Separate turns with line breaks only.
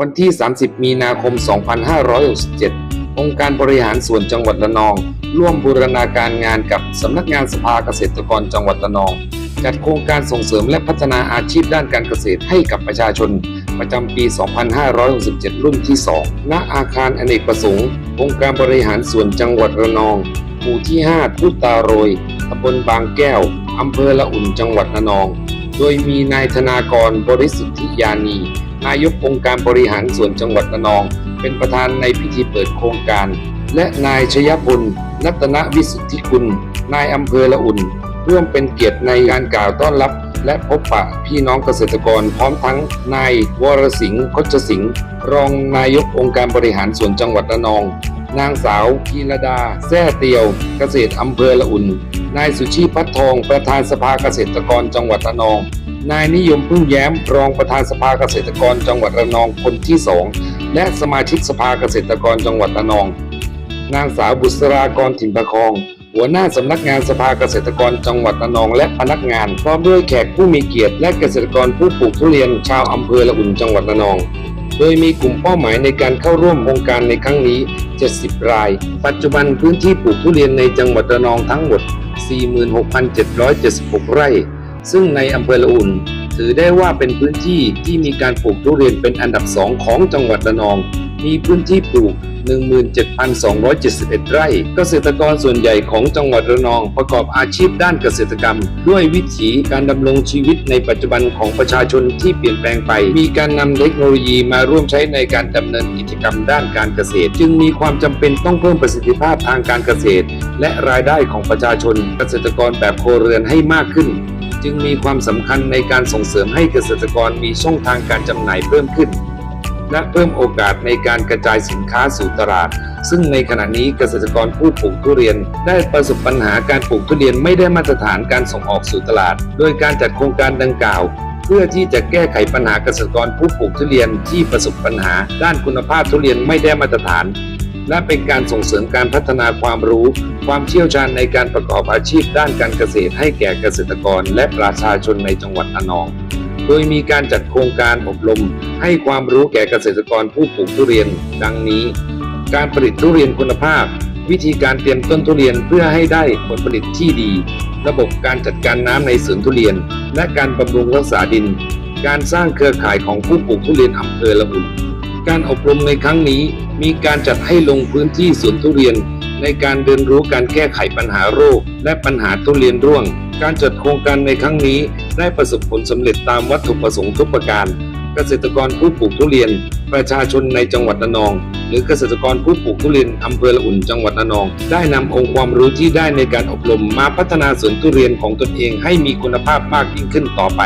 วันที่ 30 มีนาคม 2567 องค์การบริหารส่วนจังหวัดระนอง ร่วมบูรณาการงานกับสำนักงานสภาเกษตรกรจังหวัดระนอง จัดโครงการส่งเสริมและพัฒนาอาชีพด้านการเกษตรให้กับประชาชน ประจำปี 2567 รุ่นที่ 2 ณ อาคารอเนกประสงค์ องค์การบริหารส่วนจังหวัดระนอง หมู่ที่ 5 พุตาโรยตำบลบางแก้วอำเภอละอุ่นจังหวัดระนอง โดยมีนายธนากรบริสุทธิยานี นายกองค์การบริหารส่วนจังหวัดระนอง เป็นประธานในพิธีเปิดโครงการ และนายชยพลรัตนวิสุทธิกุล นายอำเภอละอุ่น ร่วมเป็นเกียรติในการกล่าวต้อนรับ และพบปะพี่น้องเกษตรกรพร้อมทั้งนายวรสิงห์คชสิงห์รองนายกองค์การบริหารส่วนจังหวัดระนอง นางสาวพีรดาแซ่เตียว เกษตรอำเภอละอุ่น นายสุชีพัฒทองประธานสภาเกษตรกรจังหวัดระนอง นายนิยมพึ่งแย้มรองประธานสภาเกษตรกรจังหวัดระนองคนที่สองและสมาชิกสภาเกษตรกรจังหวัดระนอง นางสาวบุษรากรถิ่นประคอง หัวหน้าสำนักงานสภาเกษตรกรจังหวัดระนองและพนักงาน พร้อมด้วยแขกผู้มีเกียรติและเกษตรกรผู้ปลูกทุเรียนชาวอำเภอละอุ่นจังหวัดระนอง โดยมีกลุ่มเป้าหมายในการเข้าร่วมโครงการในครั้งนี้ 70 ราย ปัจจุบันพื้นที่ปลูกทุเรียนในจังหวัดระนองทั้งหมด 46,776 ไร่ ซึ่งในอำเภอละอุ่น ถือได้ว่าเป็นพื้นที่ที่มีการปลูกทุเรียนเป็นอันดับสองของจังหวัดระนอง มีพื้นที่ปลูก 17,271 ไร่ เกษตรกรส่วนใหญ่ของจังหวัดระนองประกอบอาชีพด้านเกษตรกรรม ด้วยวิถีการดำรงชีวิตในปัจจุบันของประชาชนที่เปลี่ยนแปลงไป มีการนำเทคโนโลยีมาร่วมใช้ในการดำเนินกิจกรรมด้านการเกษตร จึงมีความจำเป็นต้องเพิ่มประสิทธิภาพทางการเกษตร และรายได้ของประชาชนเกษตรกรแบบโครเรือนให้มากขึ้น จึงมีความสำคัญในการส่งเสริมให้เกษตรกรมีช่องทางการจำหน่ายเพิ่มขึ้น และเพิ่มโอกาสในการกระจายสินค้าสู่ตลาด ซึ่งในขณะนี้เกษตรกรผู้ปลูกทุเรียน ได้ประสบปัญหาการปลูกทุเรียนไม่ได้มาตรฐานการส่งออกสู่ตลาด โดยการจัดโครงการดังกล่าวเพื่อที่จะแก้ไขปัญหาเกษตรกรผู้ปลูกทุเรียนที่ประสบปัญหา ด้านคุณภาพทุเรียนไม่ได้มาตรฐาน และเป็นการส่งเสริมการพัฒนาความรู้ ความเชี่ยวชาญในการประกอบอาชีพด้านการเกษตรให้แก่เกษตรกรและประชาชนในจังหวัดระนอง โดยมีการจัดโครงการอบรม ให้ความรู้แก่เกษตรกรผู้ปลูกทุเรียน ดังนี้ การผลิตทุเรียนคุณภาพ วิธีการเตรียมต้นทุเรียนเพื่อให้ได้ผลผลิตที่ดี ระบบการจัดการน้ำในสวนทุเรียน และการบำรุงรักษาดิน การสร้างเครือข่ายของผู้ปลูกทุเรียนอำเภอละอุ่น การอบรมในครั้งนี้มีการจัดให้ลงพื้นที่สวนทุเรียน ในการเรียนรู้การแก้ไขปัญหาโรค และปัญหาทุเรียนร่วง การจัดโครงการในครั้งนี้ได้ประสบผลสำเร็จตามวัตถุประสงค์ทุกประการ เกษตรกรผู้ปลูกทุเรียน ประชาชนในจังหวัดระนอง หรือเกษตรกรผู้ปลูกทุเรียนอำเภอละอุ่นจังหวัดระนอง ได้นำองค์ความรู้ที่ได้ในการอบรมมาพัฒนาสวนทุเรียนของตนเองให้มีคุณภาพมากยิ่งขึ้นต่อไป